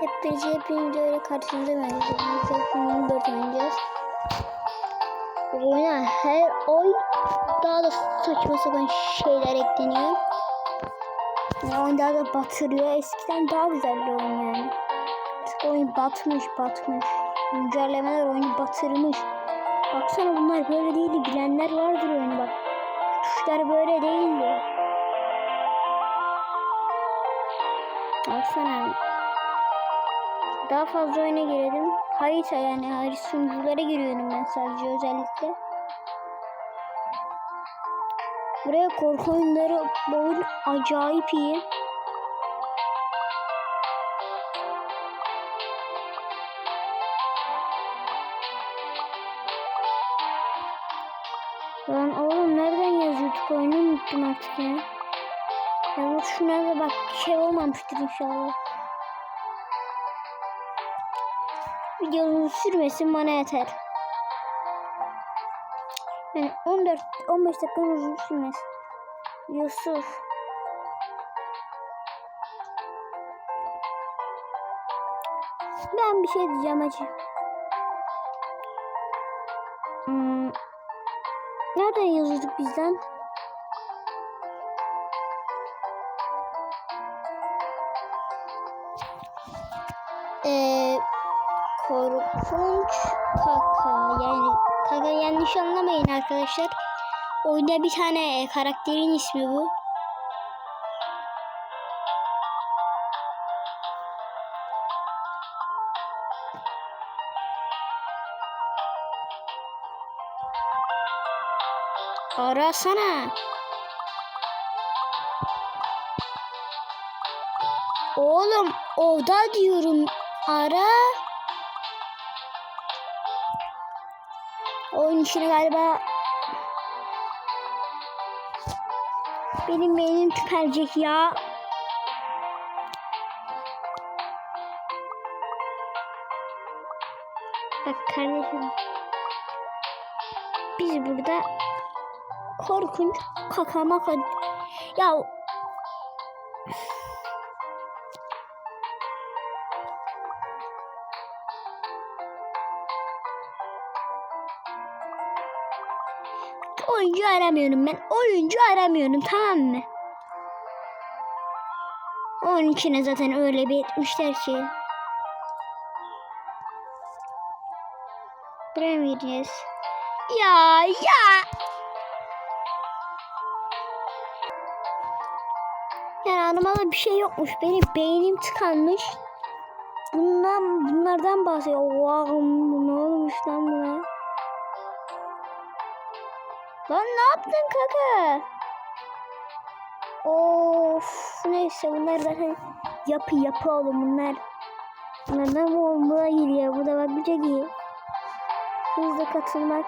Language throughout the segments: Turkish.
Hepinize hepinize öyle karşınıza vereceğiz. Hepimiz 4 oynayacağız. Oyuna her oy daha da saçma sapan şeyler ekleniyor. Yani oyun daha da batırıyor. Eskiden daha güzel bir oyun yani. Artık oyun batmış batmış. Güncellemeler oyunu batırmış. Baksana bunlar böyle değildi. Bilenler vardır oyunu bak. Tuşlar böyle değildi. Baksana. Daha fazla oyuna girelim. Harita yani harita sunuculara giriyorum ben sadece özellikle. Buraya korku oyunları oyun acayip iyi. Lan oğlum nereden yazıyorduk oyunu unuttum artık ya. Ya bu şunlarda bak şey olmamıştır inşallah. Videonun sürmesin bana yeter. Yani 14 15 dakika uzun sürmez. Yusuf. Ben bir şey diyeceğim acı. Hmm. Nereden yazıyorduk bizden? Eee korkunç kaka yani kaka yanlış anlamayın arkadaşlar. Oyunda bir tane e, karakterin ismi bu. Arasana. Oğlum oda diyorum. Ara. Oyun işini galiba benim beynim tükenecek ya. Bak kardeşim. Biz burada korkunç kaka maka ya oyuncu aramıyorum ben. Oyuncu aramıyorum tamam mı? Onun içine zaten öyle bir etmişler ki. Buraya? Ya ya. Yani anlamada bir şey yokmuş. Benim beynim tıkanmış. Bundan bunlardan bahsediyor. Wow, ne olmuş lan buna? Lan ne yaptın kaka? Of neyse bunlar zaten yapı yapı oğlum bunlar. Bunlardan bu buna giriyor. Bu da bak bir çok iyi. Hızlı katılmak.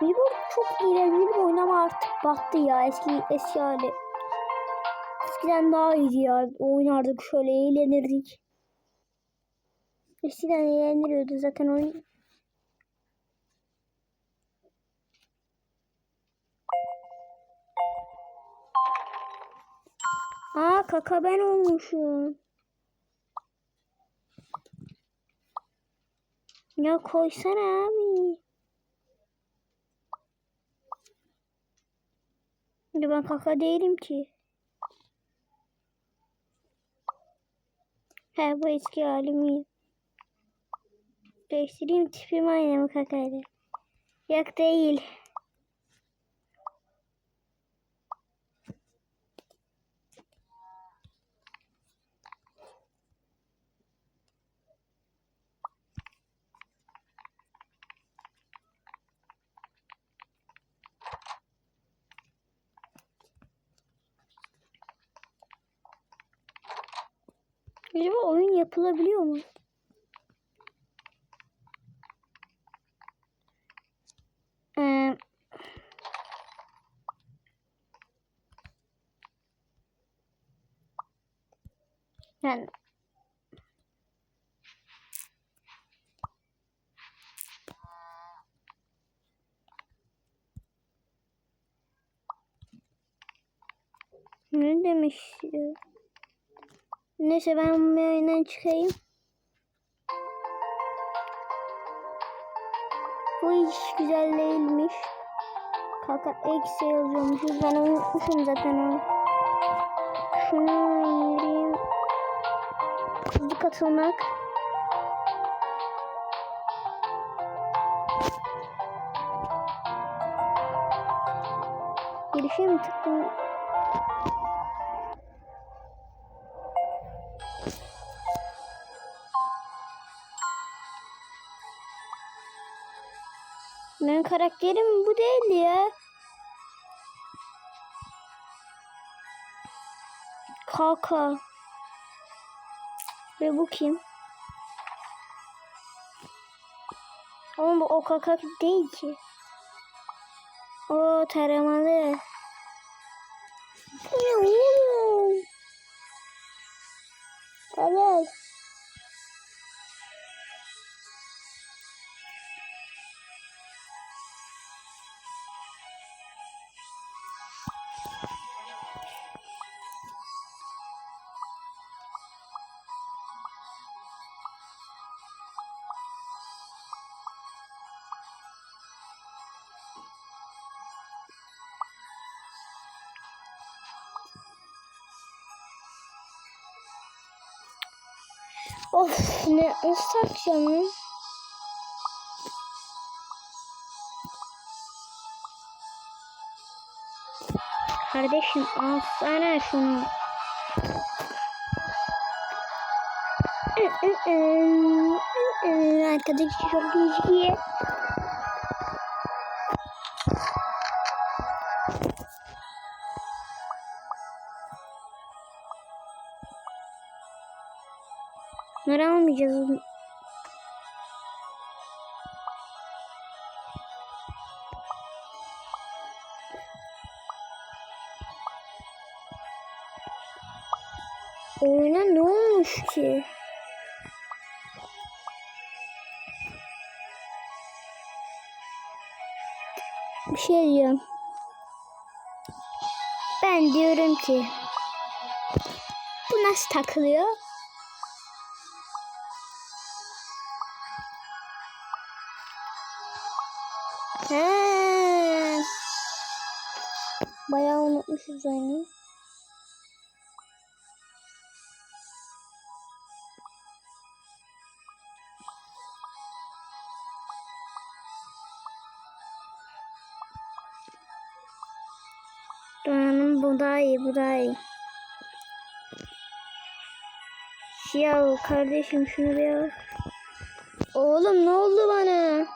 Bu çok eğlenceli bir oyun artık battı ya eski eski hali. Eskiden daha iyiydi ya. Oynardık şöyle eğlenirdik. Eskiden eğlendiriyordu zaten oyun. Aa kaka ben olmuşum. Ya koysana abi. Ya ben kaka değilim ki. He bu eski halim iyi. Değiştireyim tipim aynı mı kakayla? Yok değil. Acaba oyun yapılabiliyor mu? Ee, yani Ne istiyor? Neyse ben bu yayından çıkayım. Bu hiç güzel değilmiş. Kaka eksi yazıyormuşuz. Ben unutmuşum zaten onu. Şunu indireyim. Hızlı katılmak. Girişe tıklayayım? Karakterim bu değil ya. Kaka. Ve bu kim? Ama bu o kaka değil ki. O taramalı. Of ne ıslak canım. Kardeşim alsana şunu. Arkadaş çok iyi. Bunları almayacağız. Oyuna ne olmuş ki? Bir şey diyeceğim. Ben diyorum ki bu nasıl takılıyor? He. Bayağı unutmuşuz oyunu. Donanım bu daha iyi, bu daha iyi. Ya kardeşim şunu bir al. Oğlum ne oldu bana?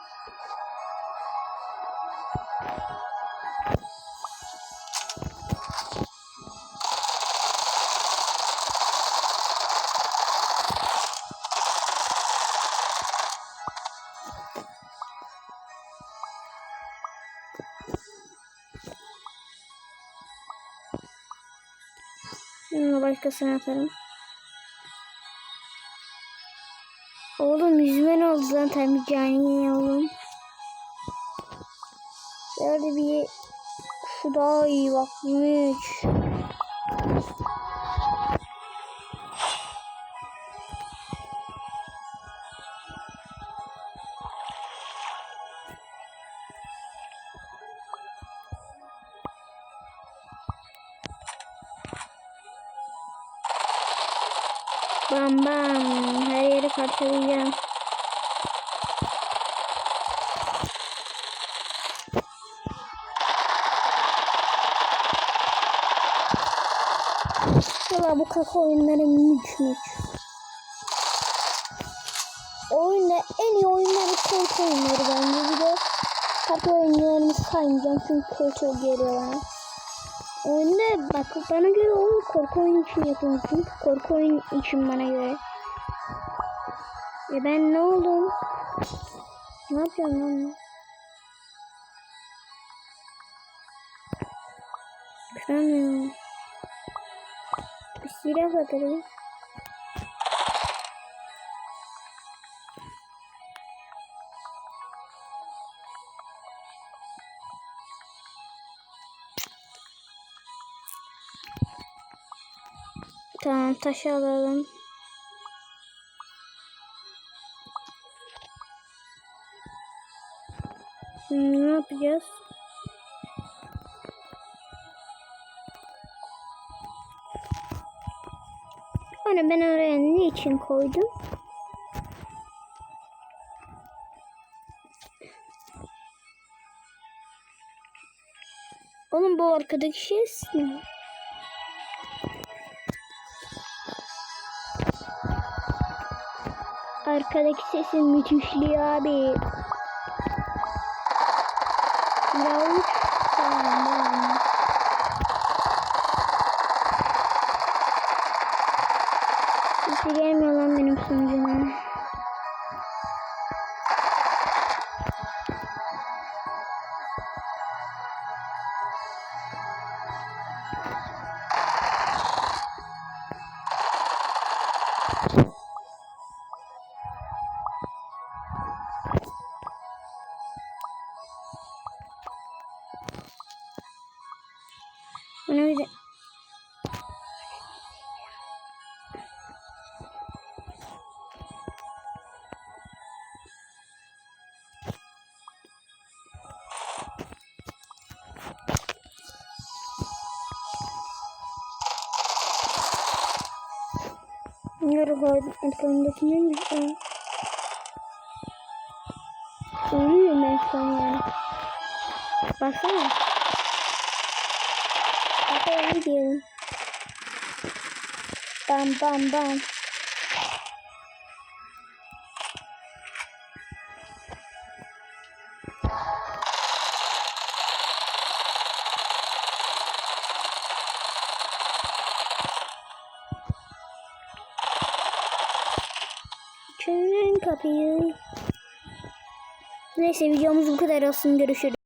Bunu başkasına atarım. Oğlum yüzüme ne oldu lan tabii cani oğlum. Şöyle bir şu daha iyi bak müç. Bam bam. Her yeri parçalayacağım. Valla bu kaka oyunları müç müç. Oyunda en iyi oyunları korku oyunları bence. Bir de kaka oyunlarını saymayacağım çünkü kötü geliyor bana. Oyunda bak bana göre o korku oyun için yapılmış. Korku oyun için bana göre. E ben ne oldum? Ne yapıyorum lan? Kıramıyorum. Bir silah bakalım. Tamam taşı alalım. Şimdi ne yapacağız? Hani ben oraya ne için koydum? Oğlum bu arkadaki şey ne? Arkadaki sesin müthişliği abi. Yavuz tamam. Sesi gelmiyor lan benim sunucuma. Bunu Nereye koydum? Neymiş? Aa. Ölüyorum son yani. Baksana. Arkaya gidiyorum. Bam bam bam. Neyse videomuz bu kadar olsun. Görüşürüz.